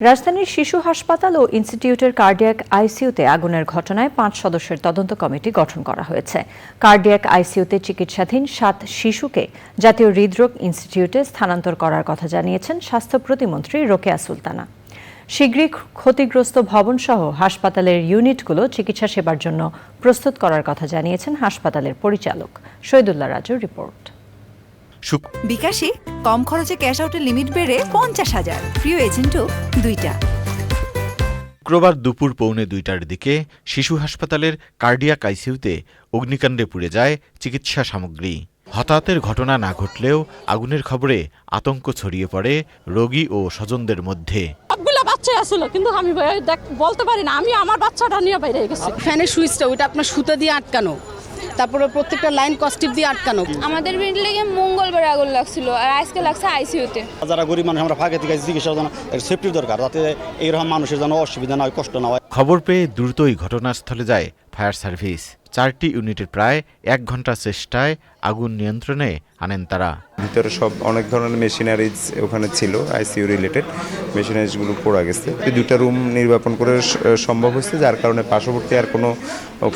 রাজধানীর শিশু হাসপাতাল ও ইনস্টিটিউটের কার্ডিয়াক আইসিইউতে আগুনের ঘটনায় পাঁচ সদস্যের তদন্ত কমিটি গঠন করা হয়েছে। কার্ডিয়াক আইসিইউতে চিকিৎসাধীন সাত শিশুকে জাতীয় হৃদরোগ ইনস্টিটিউটে স্থানান্তর করার কথা জানিয়েছেন স্বাস্থ্য প্রতিমন্ত্রী রোকেয়া সুলতানা। শীঘ্রই ক্ষতিগ্রস্ত ভবনসহ হাসপাতালের ইউনিটগুলো চিকিৎসা সেবার জন্য প্রস্তুত করার কথা জানিয়েছেন হাসপাতালের পরিচালক। শহীদুল্লাহ রাজুর রিপোর্ট। বিকাশে কম খরচে ক্যাশ আউটের লিমিট বেড়ে পঞ্চাশ হাজার। প্রিয় এজেন্টও দুইটা। শুক্রবার দুপুর পৌনে দুইটার দিকে শিশু হাসপাতালের কার্ডিয়াক আইসিইউতে অগ্নিকাণ্ডে পুড়ে যায় চিকিৎসা সামগ্রী। হতাহতের ঘটনা না ঘটলেও আগুনের খবরে আতঙ্ক ছড়িয়ে পড়ে রোগী ও স্বজনদের মধ্যে। সবগুলো বাচ্চা আসলো কিন্তু আমি বলতে পারি না আমি আমার বাচ্চাটা নিয়ে বাইরে গেছি। ফ্যানের সুইচটা ওইটা আপনার সুতো দিয়ে আটকানো। তারপরে প্রত্যেকটা লাইন কস্টিভ দিয়ে আটকানো। আমাদের বিল্ডিংয়ে মঙ্গলবার আগুন লাগছিল আর আজকে লাগছে আইসিইউতে যারা গরিব মানুষ আমরা ফাঁকে থেকে চিকিৎসার জন্য সেফটি দরকার যাতে এইরকম মানুষের জন্য অসুবিধা না হয় কষ্ট না হয়। খবর পেয়ে দ্রুতই ঘটনাস্থলে যায় ফায়ার সার্ভিস। চারটি ইউনিটের প্রায় এক ঘণ্টা চেষ্টায় আগুন নিয়ন্ত্রণে আনেন তারা। ভিতরে সব অনেক ধরনের মেশিনারিজ ওখানে ছিল আইসিইউ রিলেটেড মেশিনারিজগুলো পড়া গেছে। দুইটা রুম নির্বাপন করে সম্ভব হয়েছে যার কারণে পার্শ্ববর্তী আর কোনো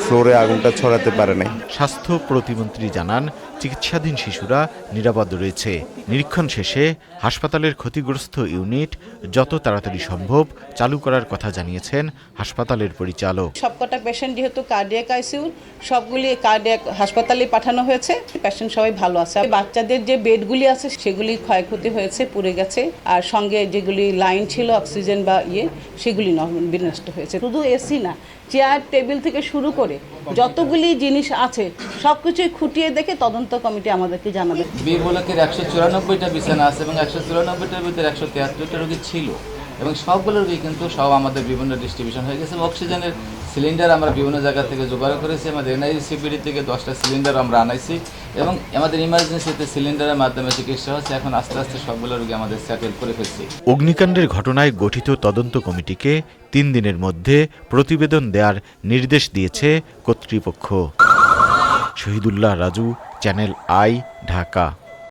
ফ্লোরে আগুনটা ছড়াতে পারে নাই। স্বাস্থ্য প্রতিমন্ত্রী জানান চিকিৎসাধীন শিশুরা নিরাপদ রয়েছে। নিরীক্ষণ শেষে হাসপাতালের ক্ষতিগ্রস্ত ইউনিট যত তাড়াতাড়ি সম্ভব চালু করার কথা জানিয়েছেন হাসপাতালের পরিচালক। সবকটা পেশেন্ট যেহেতু কার্ডিয়াক আইসিইউ সবগুলি কার্ডিয়াক হাসপাতালে পাঠানো হয়েছে। পেশেন্ট সবাই ভালো আছে। বাচ্চাদের যে বেডগুলি আছে, সেগুলি ক্ষয়ক্ষতি হয়েছে, পুড়ে গেছে। আর সঙ্গে যেগুলি লাইন ছিল, অক্সিজেন বা ইয়ে সেগুলি বিনষ্ট হয়েছে। শুধু এসি না চেয়ার টেবিল থেকে শুরু করে যতগুলি জিনিস আছে সব কিছুই খুঁটিয়ে দেখে তদন্ত কমিটি আমাদেরকে জানাবে। বীর বলকের একশো চুরানব্বইটা বিছানা আছে এবং একশো চুরানব্বইটার ভিতরে একশো তিয়াত্তরটা রোগী ছিল। এবং সবগুলো রোগী কিন্তু সব আমাদের বিভিন্ন ডিস্ট্রিবিউশন হয়ে গেছে। অক্সিজেনের সিলিন্ডার আমরা বিভিন্ন জায়গা থেকে জোগাড় করেছি। আমাদের এনআইসিপিডি থেকে দশটা সিলিন্ডার আমরা আনাইছি এবং আমাদের ইমার্জেন্সিতে সিলিন্ডারের মাধ্যমে চিকিৎসা হচ্ছে। এখন আস্তে আস্তে সবগুলো রোগী আমাদের সেটেল করে ফেলছি। অগ্নিকাণ্ডের ঘটনায় গঠিত তদন্ত কমিটিকে তিন দিনের মধ্যে প্রতিবেদন দেওয়ার নির্দেশ দিয়েছে কর্তৃপক্ষ। Shahidullah Raju, channel I, Dhaka.